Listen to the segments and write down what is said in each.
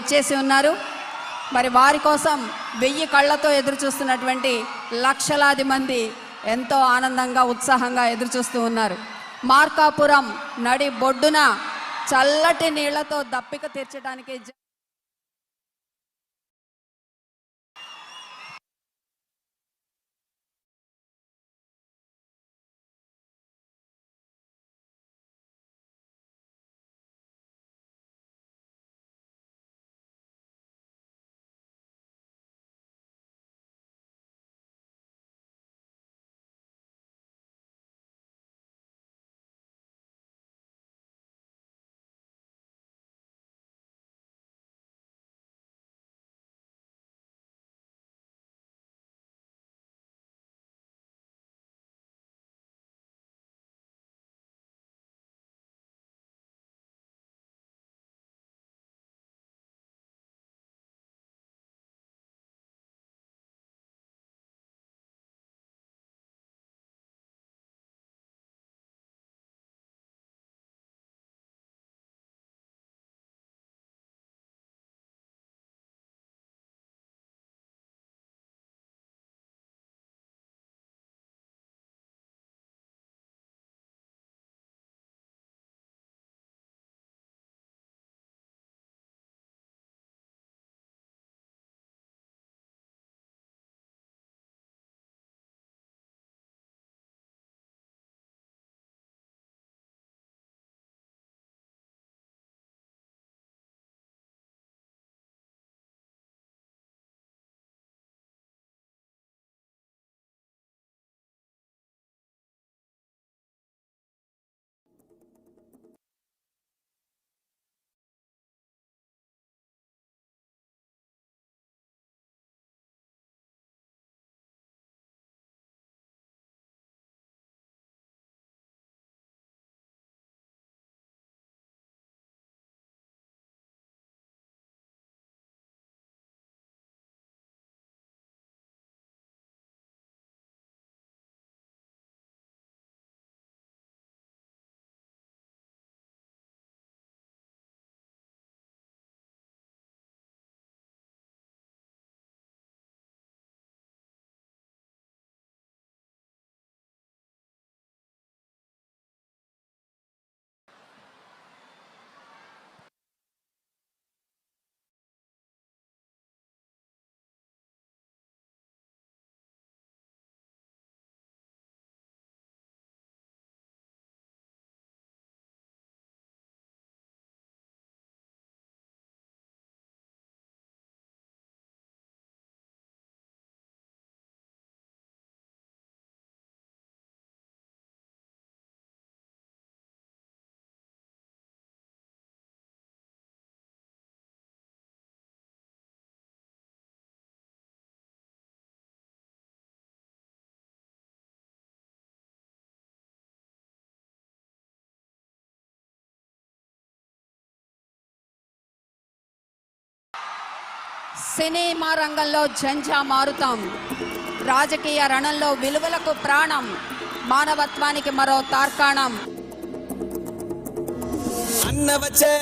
ఇచ్చేసి ఉన్నారు. మరి వారి కోసం వెయ్యి కళ్ళతో ఎదురు చూస్తున్నటువంటి లక్షలాది మంది ఎంతో ఆనందంగా ఉత్సాహంగా ఎదురు చూస్తూ ఉన్నారు. మార్కాపురం నడి బొడ్డున చల్లటి నీళ్ళతో దప్పిక తీర్చడానికి సినిమా రంగంలో జంజా మారుతాం. రాజకీయ రణంలో విలువలకు ప్రాణం. మానవత్వానికి మరో తార్కాణం. అన్నవచే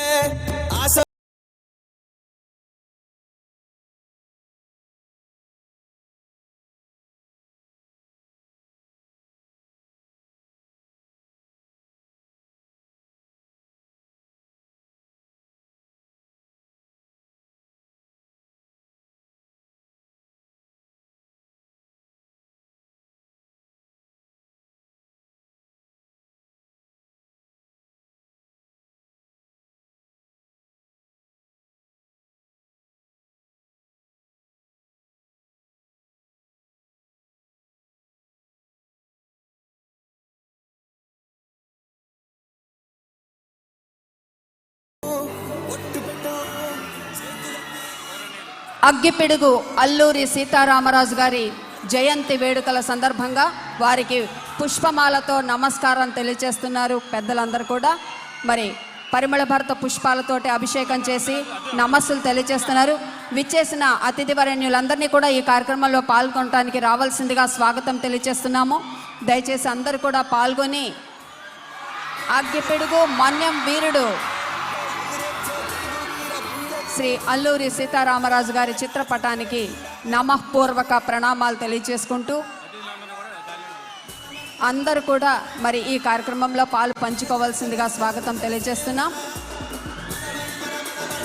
అగ్గిపిడుగు అల్లూరి సీతారామరాజు గారి జయంతి వేడుకల సందర్భంగా వారికి పుష్పమాలతో నమస్కారం తెలియజేస్తున్నారు పెద్దలందరూ కూడా. మరి పరిమళ భర్త పుష్పాలతోటి అభిషేకం చేసి నమస్సులు తెలియజేస్తున్నారు. విచ్చేసిన అతిథి వరణ్యులందరినీ కూడా ఈ కార్యక్రమంలో పాల్గొనడానికి రావాల్సిందిగా స్వాగతం తెలియజేస్తున్నాము. దయచేసి అందరూ కూడా పాల్గొని అగ్గిపిడుగు మన్యం వీరుడు శ్రీ అల్లూరి సీతారామరాజు గారి చిత్రపటానికి నమఃపూర్వక ప్రణామాలు తెలియజేసుకుంటూ అందరూ కూడా మరి ఈ కార్యక్రమంలో పాలు పంచుకోవాల్సిందిగా స్వాగతం తెలియజేస్తున్నాం.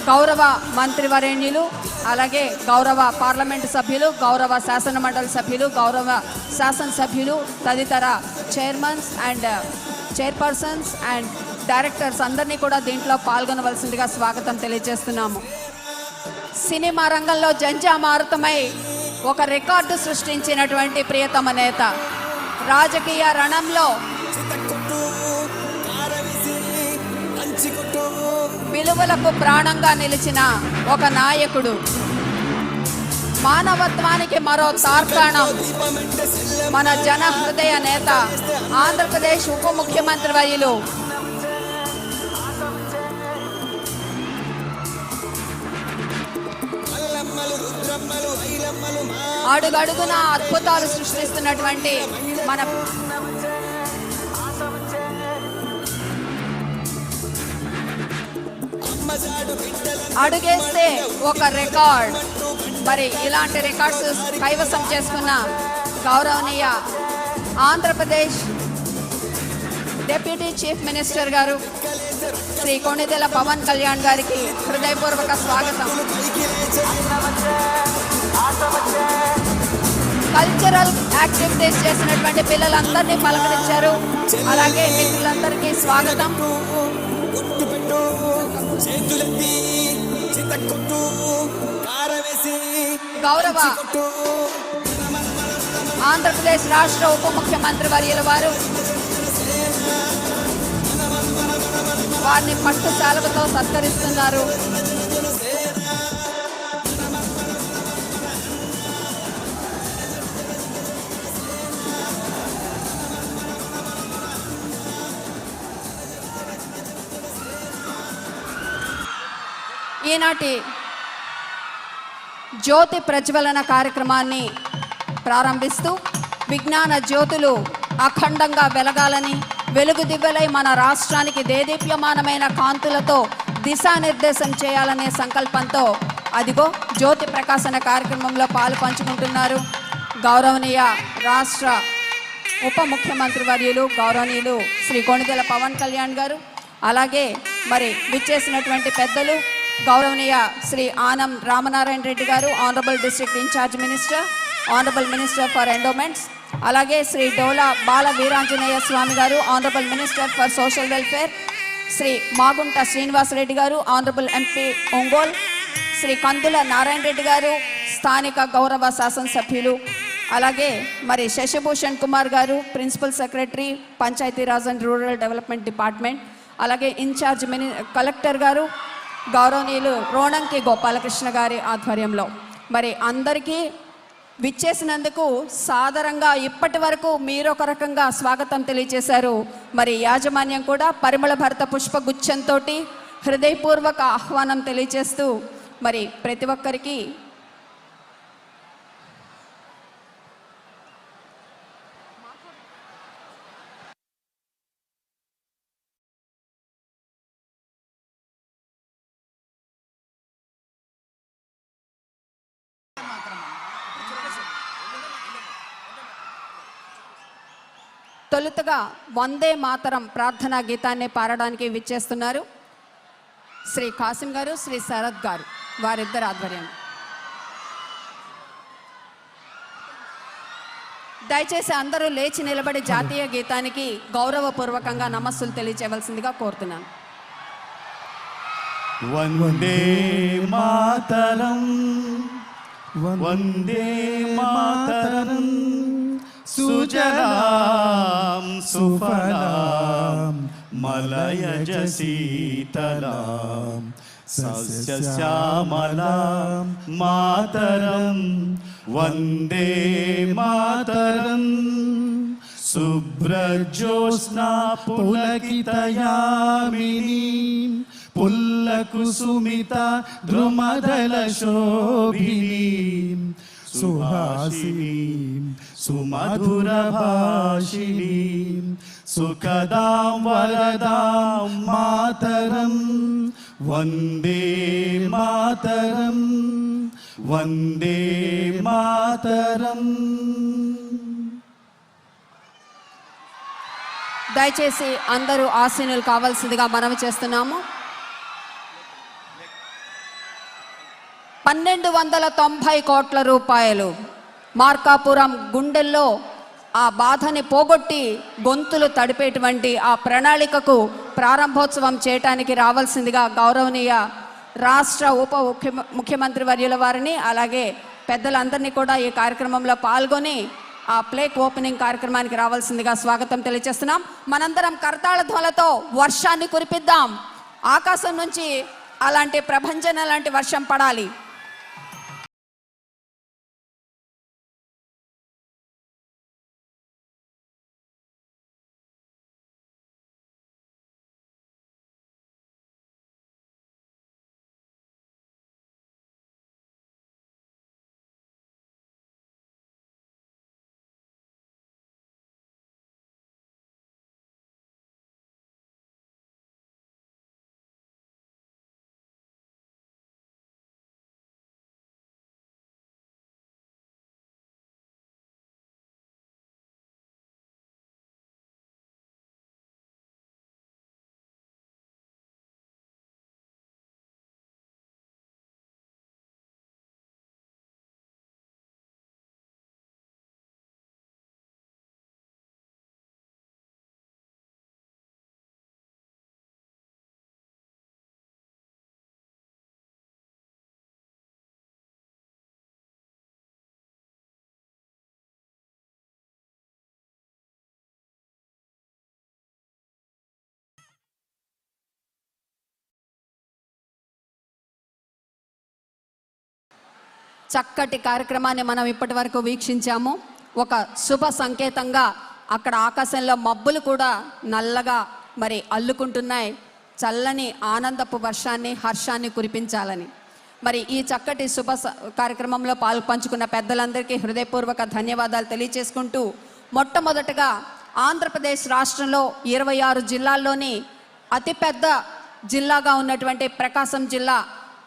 గౌరవ మంత్రివరేణ్యులు అలాగే గౌరవ పార్లమెంటు సభ్యులు గౌరవ శాసన మండలి సభ్యులు గౌరవ శాసనసభ్యులు తదితర chairmans and chairpersons and directors అందరినీ కూడా దీంట్లో పాల్గొనవలసిందిగా స్వాగతం తెలియజేస్తున్నాము. సినిమా రంగంలో జంజామారుతమై ఒక రికార్డు సృష్టించినటువంటి ప్రియతమ నేత. రాజకీయ రణంలో విలువలకు ప్రాణంగా నిలిచిన ఒక నాయకుడు. మానవత్వానికి మరో తార్కాణం మన జన హృదయ నేత ఆంధ్రప్రదేశ్ ఉప ముఖ్యమంత్రి వర్యులు అడుగడుగున అద్భుతాలు సృష్టిస్తున్నటువంటి మన అడుగేస్తే ఒక రికార్డ్. మరి ఇలాంటి రికార్డ్స్ కైవసం చేసుకున్న గౌరవనీయ ఆంధ్రప్రదేశ్ డిప్యూటీ చీఫ్ మినిస్టర్ గారు శ్రీ కొణిదెల పవన్ కళ్యాణ్ గారికి హృదయపూర్వక స్వాగతం. కల్చరల్ యాక్టివిటీస్ చేసినటువంటి పిల్లలందరినీ పలకరించారు. అలాగే మిత్రులందరికీ స్వాగతం. గౌరవ ఆంధ్రప్రదేశ్ రాష్ట్ర ఉప ముఖ్యమంత్రి వర్యుల వారు వారిని పట్టు శాలువతో సత్కరిస్తున్నారు. ఈనాటి జ్యోతి ప్రజ్వలన కార్యక్రమాన్ని ప్రారంభిస్తూ విజ్ఞాన జ్యోతులు అఖండంగా వెలగాలని వెలుగు దివ్వలై మన రాష్ట్రానికి దేదీప్యమానమైన కాంతులతో దిశానిర్దేశం చేయాలనే సంకల్పంతో అదిగో జ్యోతి ప్రకాశన కార్యక్రమంలో పాలు పంచుకుంటున్నారు గౌరవనీయ రాష్ట్ర ఉప ముఖ్యమంత్రి వర్యులు గౌరవనీయులు శ్రీ కొణిదెల పవన్ కళ్యాణ్ గారు అలాగే మరి విచ్చేసినటువంటి పెద్దలు గౌరవనీయ Shri Anam Ramanarayana Reddy garu honourable district incharge minister honourable minister for endowments అలాగే Shri Dola Bala Veeranjaneya Swamy garu honourable minister for social welfare Shri Magunta Srinivasareddy garu honourable MP Ongole Shri Kandula Narayana Reddy garu స్థానిక గౌరవ శాసనసభ్యులు అలాగే మరి Shashibhushan Kumar garu principal secretary Panchayati Raj and rural development department అలాగే incharge mini collector garu గౌరవనీయులు రోణంకి గోపాలకృష్ణ గారి ఆధ్వర్యంలో. మరి అందరికీ విచ్చేసినందుకు సాధారణంగా ఇప్పటి వరకు మీరు ఒక రకంగా స్వాగతం తెలియజేశారు మరి యాజమాన్యం కూడా పరిమళ భరత పుష్పగుచ్చంతో హృదయపూర్వక ఆహ్వానం తెలియజేస్తూ మరి ప్రతి ఒక్కరికి తొలుతగా వందే మాతరం ప్రార్థనా గీతాన్ని పాడడానికి విచ్చేస్తున్నారు. శ్రీ కాసిం గారు శ్రీ శరత్ గారు వారిద్దరు ఆధ్వర్యం. దయచేసి అందరూ లేచి నిలబడి జాతీయ గీతానికి గౌరవపూర్వకంగా నమస్సులు తెలియచేయవలసిందిగా కోరుతున్నాను. వందే మాతరం వందే మాతరం. सुजलां सुफलां मलयज शीतलां सस्यश्यामलां मातरं वंदे मातरम्। शुभ्रज्योत्स्ना पुलकितयामिनीं पुल्लकुसुमिता द्रुमदलशोभिनीं सुहासिनीं సుహాసినీం సుమధురభాషిణీం సుఖదాం వరదాం మాతరం వందే మాతరం వందే మాతరం దయచేసి అందరూ ఆసీనులు కావాల్సిందిగా మనవి చేస్తున్నాము. పన్నెండు వందల తొంభై కోట్ల రూపాయలు. మార్కాపురం గుండెల్లో ఆ బాధని పోగొట్టి గొంతులు తడిపేటువంటి ఆ ప్రణాళికకు ప్రారంభోత్సవం చేయటానికి రావాల్సిందిగా గౌరవనీయ రాష్ట్ర ఉప ముఖ్య ముఖ్యమంత్రి వర్యుల వారిని అలాగే పెద్దలందరినీ కూడా ఈ కార్యక్రమంలో పాల్గొని ఆ ప్లేక్ ఓపెనింగ్ కార్యక్రమానికి రావాల్సిందిగా స్వాగతం తెలియజేస్తున్నాం. మనందరం కరతాళ ధ్వలతో వర్షాన్ని కురిపిద్దాం. ఆకాశం నుంచి అలాంటి ప్రభంజన లాంటి వర్షం పడాలి. చక్కటి కార్యక్రమాన్ని మనం ఇప్పటి వరకు వీక్షించాము. ఒక శుభ సంకేతంగా అక్కడ ఆకాశంలో మబ్బులు కూడా నల్లగా మరి అల్లుకుంటున్నాయి. చల్లని ఆనందపు వర్షాన్ని హర్షాన్ని కురిపించాలని. మరి ఈ చక్కటి శుభ స- కార్యక్రమంలో పాలు పంచుకున్న పెద్దలందరికీ హృదయపూర్వక ధన్యవాదాలు తెలియచేసుకుంటూ మొట్టమొదటగా ఆంధ్రప్రదేశ్ రాష్ట్రంలో ఇరవై ఆరు జిల్లాల్లోని అతిపెద్ద జిల్లాగా ఉన్నటువంటి ప్రకాశం జిల్లా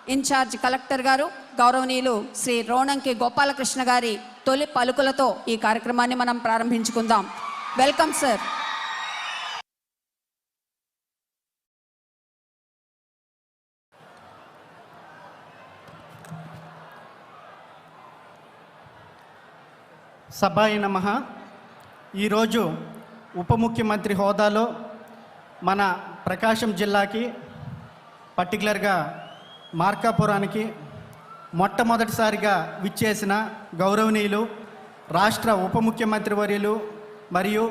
ఇన్ఛార్జ్ కలెక్టర్ గారు గౌరవనీయులు శ్రీ రోణంకి గోపాలకృష్ణ గారి తొలి పలుకులతో ఈ కార్యక్రమాన్ని మనం ప్రారంభించుకుందాం. వెల్కమ్ సార్ సభాయ నమ. ఈరోజు ఉప ముఖ్యమంత్రి హోదాలో మన ప్రకాశం జిల్లాకి పర్టికులర్గా మార్కాపురానికి మొట్టమొదటిసారిగా విచ్చేసిన గౌరవనీయులు రాష్ట్ర ఉప ముఖ్యమంత్రి వర్యులు మరియు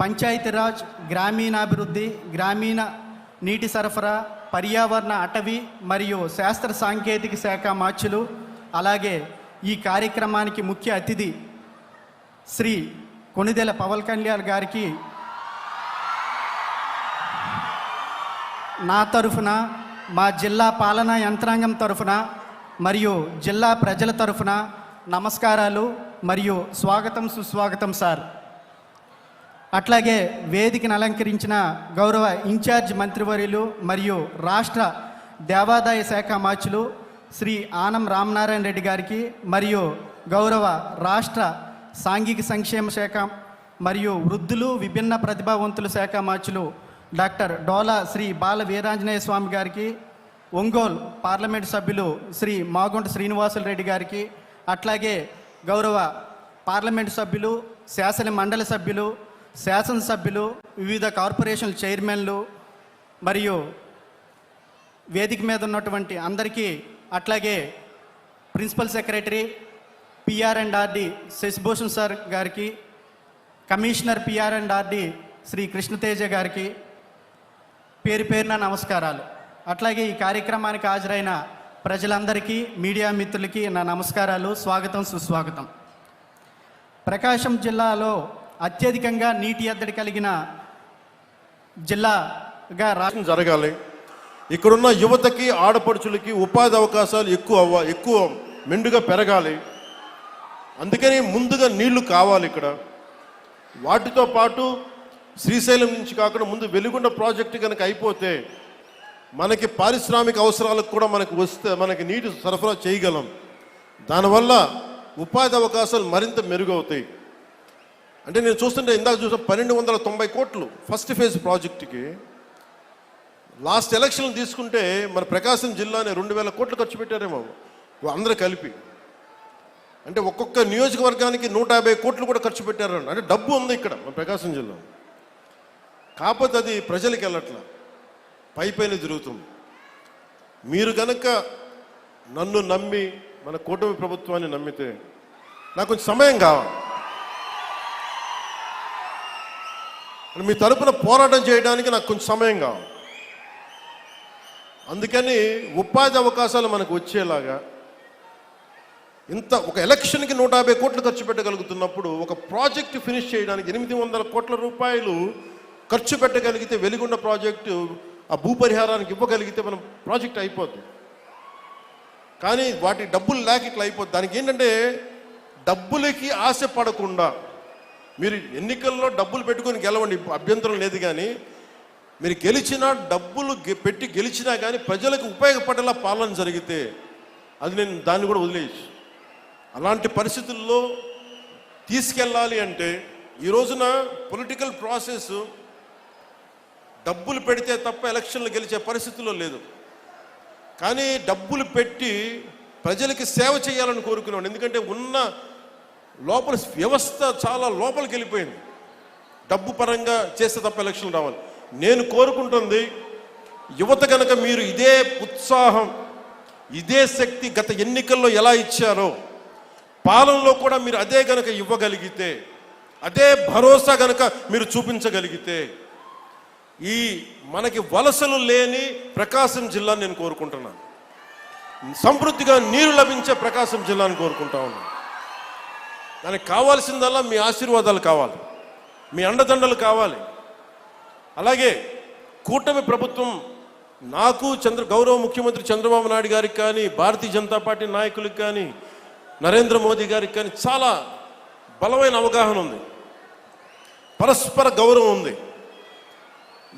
పంచాయతీరాజ్ గ్రామీణాభివృద్ధి గ్రామీణ నీటి సరఫరా పర్యావరణ అటవీ మరియు శాస్త్ర సాంకేతిక శాఖ మార్చులు అలాగే ఈ కార్యక్రమానికి ముఖ్య అతిథి శ్రీ కొనిదెల పవన్ కళ్యాణ్ గారికి నా తరఫున మా జిల్లా పాలనా యంత్రాంగం తరఫున మరియు జిల్లా ప్రజల తరఫున నమస్కారాలు మరియు స్వాగతం సుస్వాగతం సార్. అట్లాగే వేదికను అలంకరించిన గౌరవ ఇన్ఛార్జ్ మంత్రివర్యులు మరియు రాష్ట్ర దేవాదాయ శాఖ మార్చులు శ్రీ ఆనం రామనారాయణ రెడ్డి గారికి మరియు గౌరవ రాష్ట్ర సాంఘిక సంక్షేమ శాఖ మరియు వృద్ధులు విభిన్న ప్రతిభావంతుల శాఖ మార్చులు డాక్టర్ డోలా శ్రీ బాల వీరాంజనేయ స్వామి గారికి ఒంగోలు పార్లమెంటు సభ్యులు శ్రీ మాగుంట శ్రీనివాసులరెడ్డి గారికి అట్లాగే గౌరవ పార్లమెంటు సభ్యులు శాసన మండలి సభ్యులు శాసనసభ్యులు వివిధ కార్పొరేషన్ చైర్మన్లు మరియు వేదిక మీద ఉన్నటువంటి అందరికీ అట్లాగే principal secretary PR and RD Shashibhushan sir గారికి commissioner PR and RD Shri Krishnateja గారికి పేరు పేరున నమస్కారాలు. అట్లాగే ఈ కార్యక్రమానికి హాజరైన ప్రజలందరికీ మీడియా మిత్రులకి నా నమస్కారాలు స్వాగతం సుస్వాగతం. ప్రకాశం జిల్లాలో అత్యధికంగా నీటి ఎద్దడి కలిగిన జిల్లాగా రాష్ట్రం జరగాలి. ఇక్కడున్న యువతకి ఆడపడుచులకి ఉపాధి అవకాశాలు ఎక్కువ అవ్వ ఎక్కువ మెండుగా పెరగాలి. అందుకని ముందుగా నీళ్ళు కావాలి ఇక్కడ. వాటితో పాటు శ్రీశైలం నుంచి కాకుండా ముందు వెలుగుండ ప్రాజెక్టు కనుక అయిపోతే మనకి పారిశ్రామిక అవసరాలకు కూడా మనకు వస్తే మనకి నీటి సరఫరా చేయగలం. దానివల్ల ఉపాధి అవకాశాలు మరింత మెరుగవుతాయి. అంటే నేను చూస్తుంటే ఇందాక చూసిన పన్నెండు వందల తొంభై కోట్లు ఫస్ట్ ఫేజ్ ప్రాజెక్టుకి. లాస్ట్ ఎలక్షన్ తీసుకుంటే మన ప్రకాశం జిల్లానే రెండు వేల కోట్లు ఖర్చు పెట్టారేమో అందరూ కలిపి. అంటే ఒక్కొక్క నియోజకవర్గానికి నూట యాభై కోట్లు కూడా ఖర్చు పెట్టారండి అంటే డబ్బు ఉంది ఇక్కడ మన ప్రకాశం జిల్లా కాకపోతే అది ప్రజలకు వెళ్ళట్లా. పై పైన జరుగుతుంది. మీరు కనుక నన్ను నమ్మి మన కూటమి ప్రభుత్వాన్ని నమ్మితే నాకు కొంచెం సమయం కావాలి. మీ తరపున పోరాటం చేయడానికి నాకు కొంచెం సమయం కావాలి. అందుకని ఉపాధి అవకాశాలు మనకు వచ్చేలాగా ఇంత ఒక ఎలక్షన్కి నూట యాభై కోట్లు ఖర్చు పెట్టగలుగుతున్నప్పుడు ఒక ప్రాజెక్ట్ ఫినిష్ చేయడానికి ఎనిమిది వందల కోట్ల రూపాయలు ఖర్చు పెట్టగలిగితే వెలిగొండ ప్రాజెక్టు ఆ భూపరిహారానికి ఇవ్వగలిగితే మనం ప్రాజెక్ట్ అయిపోద్ది. కానీ వాటి డబ్బులు లేక ఇట్లా అయిపోద్ది. దానికి ఏంటంటే డబ్బులకి ఆశ పడకుండా మీరు ఎన్నికల్లో డబ్బులు పెట్టుకొని గెలవండి. అభ్యంతరం లేదు కానీ మీరు గెలిచినా డబ్బులు గె- పెట్టి గెలిచినా కానీ ప్రజలకు ఉపయోగపడేలా పాలన జరిగితే అది నేను దాన్ని కూడా వదిలేయచ్చు. అలాంటి పరిస్థితుల్లో తీసుకెళ్ళాలి అంటే ఈ రోజున పొలిటికల్ ప్రాసెస్ డబ్బులు పెడితే తప్ప ఎలక్షన్లు గెలిచే పరిస్థితుల్లో లేదు. కానీ డబ్బులు పెట్టి ప్రజలకి సేవ చేయాలని కోరుకునేవాడు. ఎందుకంటే ఉన్న లోపల వ్యవస్థ చాలా లోపలికి వెళ్ళిపోయింది. డబ్బు పరంగా చేస్తే తప్ప ఎలక్షన్లు రావాలి. నేను కోరుకుంటుంది యువత కనుక మీరు ఇదే ఉత్సాహం ఇదే శక్తి గత ఎన్నికల్లో ఎలా ఇచ్చారో పాలనలో కూడా మీరు అదే గనక ఇవ్వగలిగితే అదే భరోసా గనక మీరు చూపించగలిగితే ఈ మనకి వలసలు లేని ప్రకాశం జిల్లా నేను కోరుకుంటున్నాను. సమృద్ధిగా నీరు లభించే ప్రకాశం జిల్లాను కోరుకుంటా ఉన్నాను. దానికి కావాల్సిందల్లా మీ ఆశీర్వాదాలు కావాలి. మీ అండదండలు కావాలి. అలాగే కూటమి ప్రభుత్వం నాకు చంద్ర గౌరవ ముఖ్యమంత్రి చంద్రబాబు నాయుడు గారికి కానీ భారతీయ జనతా పార్టీ నాయకులకు కానీ నరేంద్ర మోదీ గారికి కానీ చాలా బలమైన అవగాహన ఉంది. పరస్పర గౌరవం ఉంది.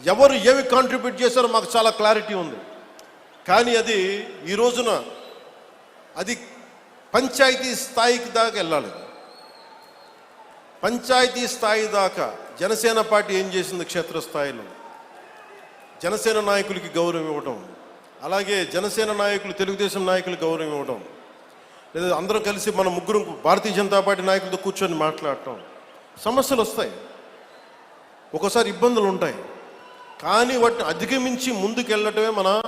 ఎవరు ఏమి కాంట్రిబ్యూట్ చేశారో మాకు చాలా క్లారిటీ ఉంది. కానీ అది ఈ రోజున అది పంచాయతీ స్థాయికి దాకా వెళ్ళాలి. పంచాయతీ స్థాయి దాకా జనసేన పార్టీ ఏం చేసింది క్షేత్రస్థాయిలో? జనసేన నాయకులకి గౌరవం ఇవ్వటం. అలాగే జనసేన నాయకులు తెలుగుదేశం నాయకులకు గౌరవం ఇవ్వటం. లేదా అందరం కలిసి మన ముగ్గురు భారతీయ జనతా పార్టీ నాయకులతో కూర్చొని మాట్లాడటం. సమస్యలు వస్తాయి. ఒక్కోసారి ఇబ్బందులు ఉంటాయి. కానీ వాటిని అధిగమించి ముందుకెళ్ళటమే మన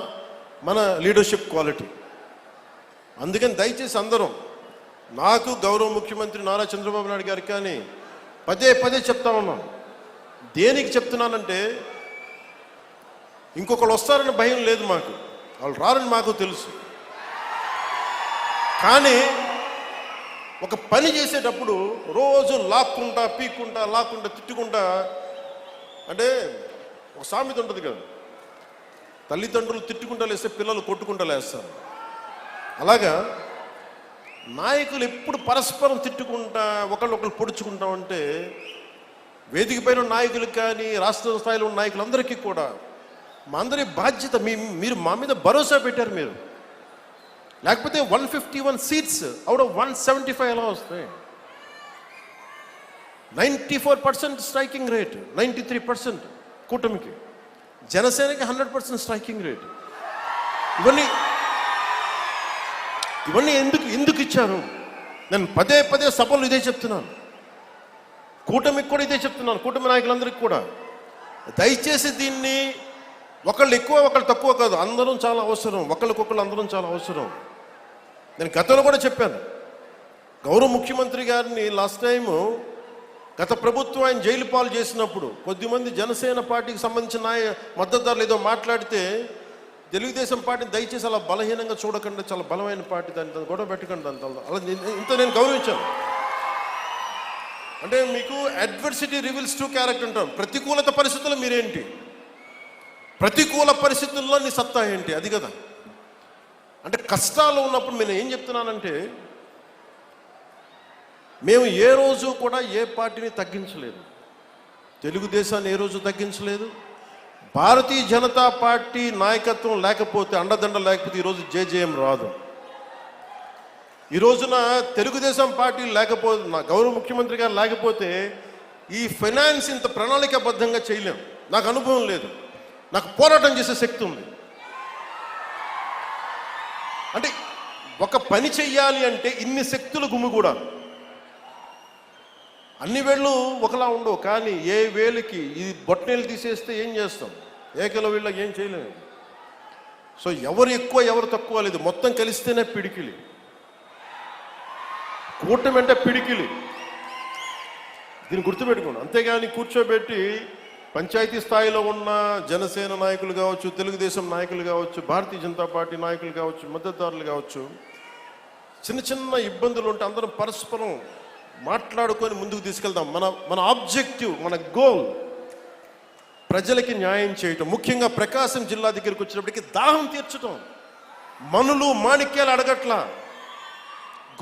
మన లీడర్షిప్ క్వాలిటీ అందుకని దయచేసి అందరం నాకు గౌరవ ముఖ్యమంత్రి నారా చంద్రబాబు నాయుడు గారికి కానీ పదే పదే చెప్తా ఉన్నాను దేనికి చెప్తున్నానంటే ఇంకొకళ్ళు వస్తారని భయం లేదు మాకు. వాళ్ళు రారని మాకు తెలుసు. కానీ ఒక పని చేసేటప్పుడు రోజు లాక్కుంటా పీక్కుంటా లాక్కుంటా తిట్టుకుంటా అంటే ఒక సామెత ఉంటుంది కదా. తల్లిదండ్రులు తిట్టుకుంటా లేస్తే పిల్లలు కొట్టుకుంటా లేస్తారు. అలాగా నాయకులు ఎప్పుడు పరస్పరం తిట్టుకుంటా ఒకళ్ళొకళ్ళు పొడుచుకుంటా ఉంటే వేదిక పైన నాయకులకు కానీ రాష్ట్ర స్థాయిలో ఉన్న నాయకులందరికీ కూడా మా అందరి బాధ్యత మీ మీరు మా మీద భరోసా పెట్టారు మీరు. లేకపోతే one fifty one seats out of one seventy five ఎలా వస్తాయి? Ninety four percent striking rate ninety three percent. కూటమికి. జనసేనకి హండ్రెడ్ పర్సెంట్ స్ట్రైకింగ్ రేట్. ఇవన్నీ ఇవన్నీ ఎందుకు ఎందుకు ఇచ్చారు? నేను పదే పదే సభలు ఇదే చెప్తున్నాను. కూటమికి కూడా ఇదే చెప్తున్నాను కూటమి నాయకులందరికీ కూడా. దయచేసి దీన్ని ఒకళ్ళు ఎక్కువ ఒకళ్ళు తక్కువ కాదు అందరం చాలా అవసరం ఒకళ్ళకొకళ్ళు అందరం చాలా అవసరం. నేను గతంలో కూడా చెప్పాను. గౌరవ ముఖ్యమంత్రి గారిని లాస్ట్ టైము గత ప్రభుత్వం ఆయన జైలు పాలు చేసినప్పుడు కొద్దిమంది జనసేన పార్టీకి సంబంధించిన నాయ మద్దతుదారులు ఏదో మాట్లాడితే తెలుగుదేశం పార్టీని దయచేసి అలా బలహీనంగా చూడకుండా చాలా బలమైన పార్టీ దాన్ని గొడవ పెట్టకండి దాని తల- అలా నేను- ఇంత నేను గౌరవించాను. అంటే మీకు అడ్వర్సిటీ రివీల్స్ టు క్యారెక్టర్ అంటాం ప్రతికూలత పరిస్థితుల్లో మీరేంటి? ప్రతికూల పరిస్థితుల్లో నీ సత్తా ఏంటి? అది కదా. అంటే కష్టాలు ఉన్నప్పుడు నేను ఏం చెప్తున్నానంటే మేము ఏ రోజు కూడా ఏ పార్టీని తగ్గించలేదు. తెలుగుదేశాన్ని ఏ రోజు తగ్గించలేదు. భారతీయ జనతా పార్టీ నాయకత్వం లేకపోతే అండదండ లేకపోతే ఈరోజు జేజేఎం రాదు. ఈ రోజున తెలుగుదేశం పార్టీ లేకపోతే నా గౌరవ ముఖ్యమంత్రి గారు లేకపోతే ఈ ఫైనాన్స్ ఇంత ప్రణాళికాబద్ధంగా చేయలేం. నాకు అనుభవం లేదు. నాకు పోరాటం చేసే శక్తి ఉంది. అంటే ఒక పని చెయ్యాలి అంటే ఇన్ని శక్తులు గుమ్మిగూడాలి అన్ని వేళ్ళు ఒకలా ఉండవు కానీ ఏ వేలుకి ఇది బొట్టనేలు తీసేస్తే ఏం చేస్తాం? ఏకల వీళ్ళకి ఏం చేయలేము సో ఎవరు ఎక్కువ ఎవరు తక్కువ లేదు. మొత్తం కలిస్తేనే పిడికిలి. కూటమి అంటే పిడికిలి. దీన్ని గుర్తుపెట్టుకోండి. అంతేగాని కూర్చోబెట్టి పంచాయతీ స్థాయిలో ఉన్న జనసేన నాయకులు కావచ్చు తెలుగుదేశం నాయకులు కావచ్చు భారతీయ జనతా పార్టీ నాయకులు కావచ్చు మద్దతుదారులు కావచ్చు చిన్న చిన్న ఇబ్బందులు ఉంటే అందరం పరస్పరం మాట్లాడుకొని ముందుకు తీసుకెళ్దాం. మన మన ఆబ్జెక్టివ్ మన గోల్ ప్రజలకి న్యాయం చేయటం. ముఖ్యంగా ప్రకాశం జిల్లా దగ్గరికి వచ్చినప్పటికీ దాహం తీర్చటం. మనులు మాణిక్యాలు అడగట్లా.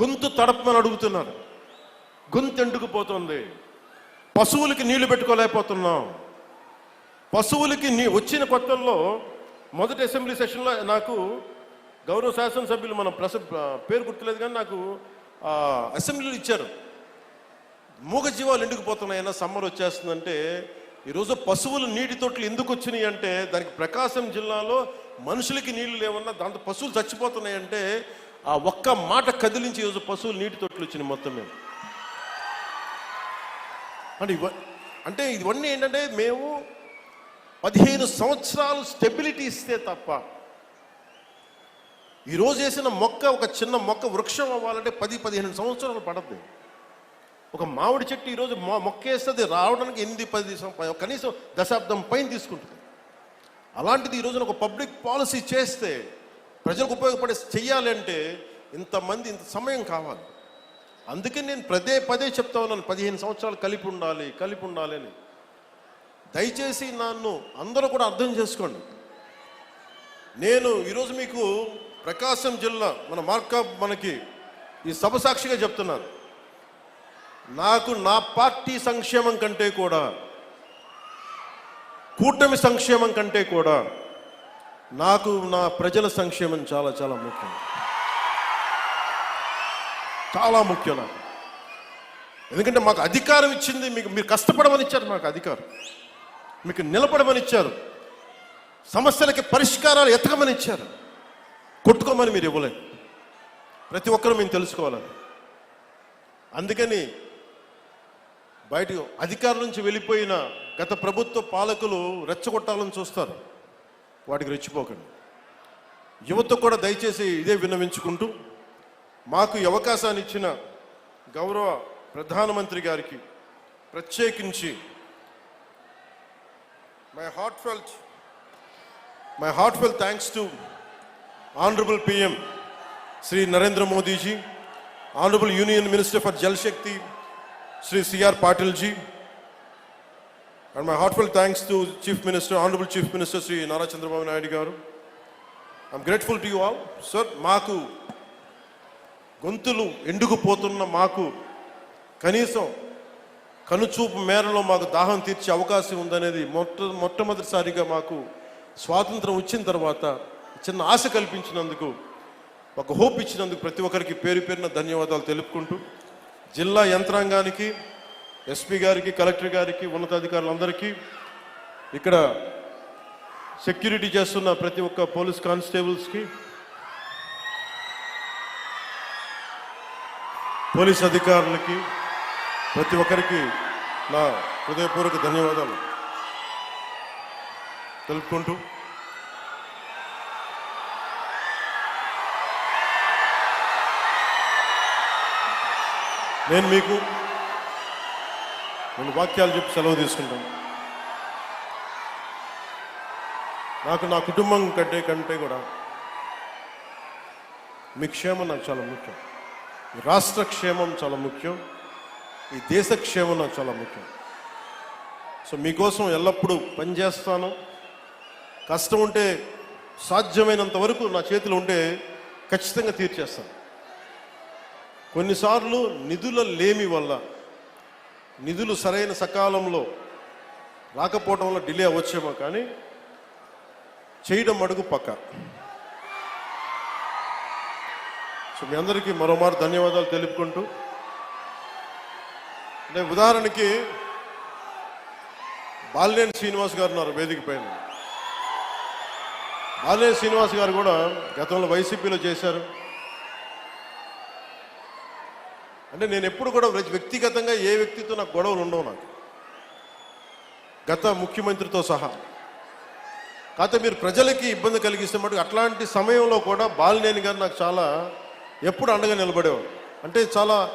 గొంతు తడపమని అడుగుతున్నారు. గొంతు ఎండుకుపోతుంది పశువులకి నీళ్ళు పెట్టుకోలేకపోతున్నాం. పశువులకి నీ వచ్చిన కొత్తల్లో మొదటి అసెంబ్లీ సెషన్లో నాకు గౌరవ శాసనసభ్యులు మన ప్రస పేరు గుర్తులేదు కానీ నాకు అసెంబ్లీలు ఇచ్చారు. మూగ జీవాలు ఎండుకుపోతున్నాయన్న సమ్మర్ వచ్చేస్తుందంటే ఈరోజు పశువులు నీటి తొట్లు ఎందుకు వచ్చినాయి అంటే దానికి ప్రకాశం జిల్లాలో మనుషులకి నీళ్ళు లేవన్నా దాంతో పశువులు చచ్చిపోతున్నాయంటే ఆ ఒక్క మాట కదిలించి ఈరోజు పశువులు నీటి తొట్లు వచ్చినాయి మొత్తం మేము అంటే ఇవ అంటే ఇవన్నీ ఏంటంటే మేము పదిహేను సంవత్సరాలు స్టెబిలిటీ ఇస్తే తప్ప ఈరోజు వేసిన మొక్క ఒక చిన్న మొక్క వృక్షం అవ్వాలంటే పది పదిహేను సంవత్సరాలు పడద్దు. ఒక మామిడి చెట్టు ఈరోజు మొక్కేస్తుంది మొక్క రావడానికి ఎనిమిది పది కనీసం దశాబ్దం పైన తీసుకుంటుంది. అలాంటిది ఈ రోజున ఒక పబ్లిక్ పాలసీ చేస్తే ప్రజలకు ఉపయోగపడే చెయ్యాలంటే ఇంతమంది ఇంత సమయం కావాలి. అందుకే నేను పదే పదే చెప్తా ఉన్నాను పదిహేను సంవత్సరాలు కలిపి ఉండాలి కలిపి ఉండాలి అని. దయచేసి నన్ను అందరూ కూడా అర్థం చేసుకోండి. నేను ఈరోజు మీకు ప్రకాశం జిల్లా మన మార్కా మనకి ఈ సభ సాక్షిగా చెప్తున్నాను. నాకు నా పార్టీ సంక్షేమం కంటే కూడా కూటమి సంక్షేమం కంటే కూడా నాకు నా ప్రజల సంక్షేమం చాలా చాలా ముఖ్యం. చాలా ముఖ్యం నాకు. ఎందుకంటే మాకు అధికారం ఇచ్చింది మీకు మీరు కష్టపడమని ఇచ్చారు మాకు అధికారం. మీకు నిలబడమని ఇచ్చారు. సమస్యలకి పరిష్కారాలు ఎతకమని ఇచ్చారు. కొట్టుకోమని మీరు ఇవ్వలేదు. ప్రతి ఒక్కరూ మేము తెలుసుకోవాలని. అందుకని బయట అధికారం నుంచి వెళ్ళిపోయిన గత ప్రభుత్వ పాలకులు రెచ్చగొట్టాలని చూస్తారు. వాటికి రెచ్చిపోకండి. యువత కూడా దయచేసి ఇదే విన్నవించుకుంటూ మాకు అవకాశాన్ని ఇచ్చిన గౌరవ ప్రధానమంత్రి గారికి ప్రత్యేకించి my heartfelt my heartfelt thanks to honourable PM Shri Narendra Modiji honourable union minister for Jal Shakti Shri CR Patilji and my heartful thanks to chief minister honourable chief minister Shri Nara Chandrababu Naidu garu I'm grateful to you all sir మాకు గొంతులు ఎండుకుపోతున్న మాకు కనీసం కనుచూపు మేరలో మాకు దాహం తీర్చే అవకాశం ఉందనేది మొట్ట మొట్టమొదటిసారిగా మాకు స్వాతంత్రం వచ్చిన తర్వాత చిన్న ఆశ కల్పించినందుకు ఒక హోప్ ఇచ్చినందుకు ప్రతి ఒక్కరికి పేరు పేరున ధన్యవాదాలు తెలుపుకుంటూ జిల్లా యంత్రాంగానికి ఎస్పీ గారికి కలెక్టర్ గారికి ఉన్నతాధికారులందరికీ ఇక్కడ సెక్యూరిటీ చేస్తున్న ప్రతి ఒక్క పోలీస్ కానిస్టేబుల్స్కి పోలీస్ అధికారులకి ప్రతి ఒక్కరికి నా హృదయపూర్వక ధన్యవాదాలు. తెలుపుకుంటూ నేను మీకు రెండు వాక్యాలు చెప్పి సెలవు తీసుకుంటాను. నాకు నా కుటుంబం కంటే కంటే కూడా మీ క్షేమం నాకు చాలా ముఖ్యం. ఈ రాష్ట్ర క్షేమం చాలా ముఖ్యం. ఈ దేశ క్షేమం నాకు చాలా ముఖ్యం. సో మీకోసం ఎల్లప్పుడూ పనిచేస్తాను కష్టం ఉంటే సాధ్యమైనంత వరకు నా చేతిలో ఉంటే ఖచ్చితంగా తీర్చేస్తాను. కొన్నిసార్లు నిధుల లేమి వల్ల నిధులు సరైన సకాలంలో రాకపోవడం వల్ల డిలే అవ్వచ్చేమో కానీ చేయడం అడుగు పక్క. సో మీ అందరికీ మరోమారు ధన్యవాదాలు తెలుపుకుంటూ అంటే ఉదాహరణకి బాలినేని శ్రీనివాస్ గారు ఉన్నారు వేదిక పైన. బాలినేని శ్రీనివాస్ గారు కూడా గతంలో వైసీపీలో చేశారు. అంటే నేను ఎప్పుడు కూడా వ్యక్తిగతంగా ఏ వ్యక్తితో నాకు గొడవలు ఉండవు నాకు. గత ముఖ్యమంత్రితో సహా. కాకపోతే మీరు ప్రజలకి ఇబ్బంది కలిగిస్తే మటుకు అట్లాంటి సమయంలో కూడా బాలినేని గారు నాకు చాలా ఎప్పుడు అండగా నిలబడేవారు. అంటే చాలా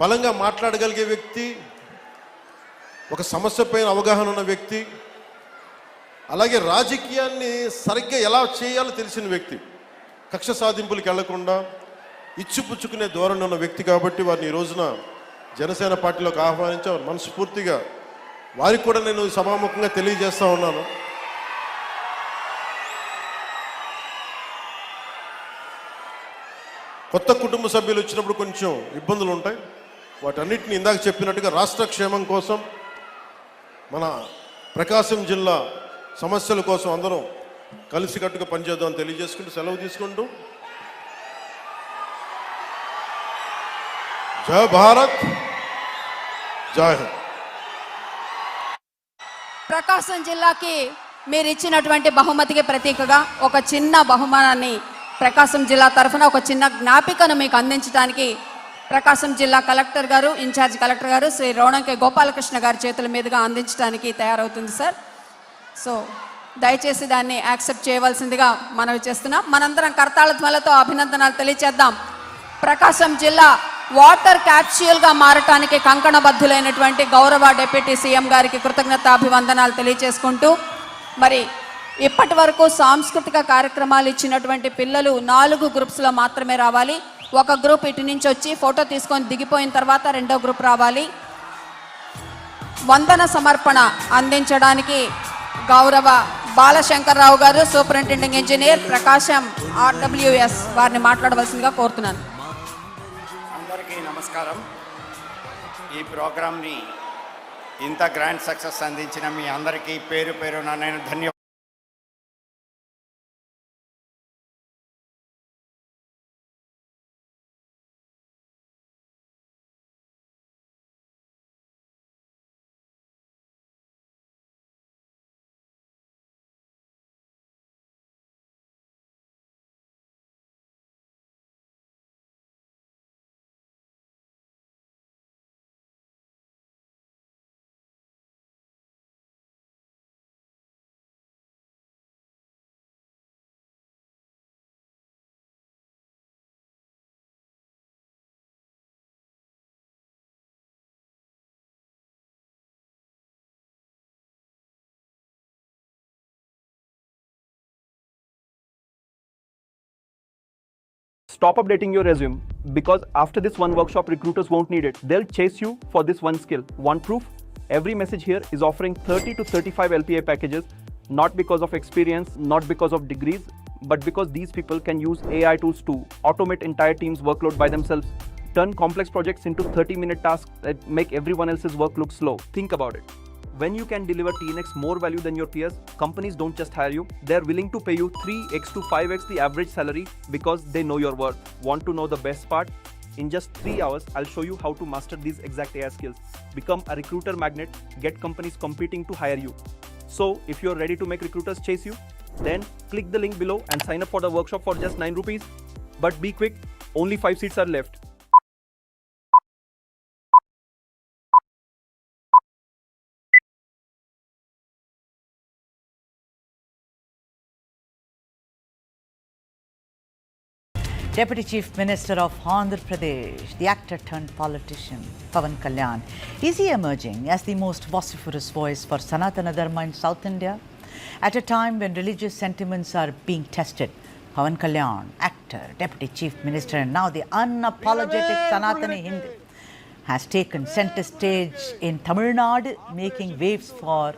బలంగా మాట్లాడగలిగే వ్యక్తి ఒక సమస్య పైన అవగాహన ఉన్న వ్యక్తి అలాగే రాజకీయాన్ని సరిగ్గా ఎలా చేయాలో తెలిసిన వ్యక్తి. కక్ష సాధింపులకు వెళ్ళకుండా ఇచ్చిపుచ్చుకునే ధోరణి ఉన్న వ్యక్తి కాబట్టి వారిని ఈ రోజున జనసేన పార్టీలోకి ఆహ్వానించారు మనస్ఫూర్తిగా వారికి కూడా నేను సభాముఖంగా తెలియజేస్తూ ఉన్నాను. కొత్త కుటుంబ సభ్యులు వచ్చినప్పుడు కొంచెం ఇబ్బందులు ఉంటాయి. వాటన్నిటిని ఇందాక చెప్పినట్టుగా రాష్ట్ర క్షేమం కోసం మన ప్రకాశం జిల్లా సమస్యల కోసం అందరం కలిసికట్టుగా పనిచేద్దామని తెలియజేసుకుంటూ సెలవు తీసుకుంటూ జయ భారత్. జై హింద్. ప్రకాశం జిల్లాకి మీరు ఇచ్చినటువంటి బహుమతికి ప్రతీకగా ఒక చిన్న బహుమానాన్ని ప్రకాశం జిల్లా తరఫున ఒక చిన్న జ్ఞాపికను మీకు అందించడానికి ప్రకాశం జిల్లా కలెక్టర్ గారు ఇన్ఛార్జ్ కలెక్టర్ గారు శ్రీ రోణంకే గోపాలకృష్ణ గారి చేతుల మీదుగా అందించడానికి తయారవుతుంది సార్. సో దయచేసి దాన్ని యాక్సెప్ట్ చేయవలసిందిగా మనవి చేస్తున్నాం. మనందరం కర్తాళ ధ్వలతో అభినందనలు తెలియచేద్దాం. ప్రకాశం జిల్లా వాటర్ క్యాప్స్యూల్గా మారటానికి కంకణబద్ధులైనటువంటి గౌరవ డిప్యూటీ సీఎం గారికి కృతజ్ఞతాభివందనాలు తెలియజేసుకుంటూ తెలియచేసుకుంటూ మరి ఇప్పటి వరకు సాంస్కృతిక కార్యక్రమాలు ఇచ్చినటువంటి పిల్లలు నాలుగు గ్రూప్స్లో మాత్రమే రావాలి. ఒక గ్రూప్ ఇటు నుంచి వచ్చి ఫోటో తీసుకొని దిగిపోయిన తర్వాత రెండో గ్రూప్ రావాలి. వందన సమర్పణ అందించడానికి గౌరవ బాలశంకర్రావు గారు సూపరింటెండింగ్ ఇంజనీర్ ప్రకాశం ఆర్డబ్ల్యూఎస్ వారిని మాట్లాడవలసిందిగా కోరుతున్నాను. అందరికీ నమస్కారం. ఈ ప్రోగ్రామ్ని ఇంత గ్రాండ్ సక్సెస్ అందించిన మీ అందరికీ పేరు పేరున నేను ధన్యవాదాలు. Stop updating your resume because after this one workshop, recruiters won't need it. They'll chase you for this one skill. One proof? Every message here is offering 30 to 35 LPA packages, not because of experience, not because of degrees, but because these people can use AI tools to automate entire teams' workload by themselves, turn complex projects into 30 minute tasks that make everyone else's work look slow. Think about it. When you can deliver 10x more value than your peers, companies don't just hire you, they're willing to pay you 3x to 5x the average salary because they know your worth. Want to know the best part? In just 3 hours, I'll show you how to master these exact AI skills. Become a recruiter magnet, get companies competing to hire you. So, if you're ready to make recruiters chase you, then click the link below and sign up for the workshop for just 9 rupees. But be quick, only 5 seats are left. Deputy Chief Minister of Andhra Pradesh, the actor turned politician, Pavan Kalyan. Is he emerging as the most vociferous voice for Sanatana Dharma in South India? At a time when religious sentiments are being tested, Pavan Kalyan, actor, Deputy Chief Minister, and now the unapologetic Sanatani Hindu, has taken center stage in Tamil Nadu, making waves for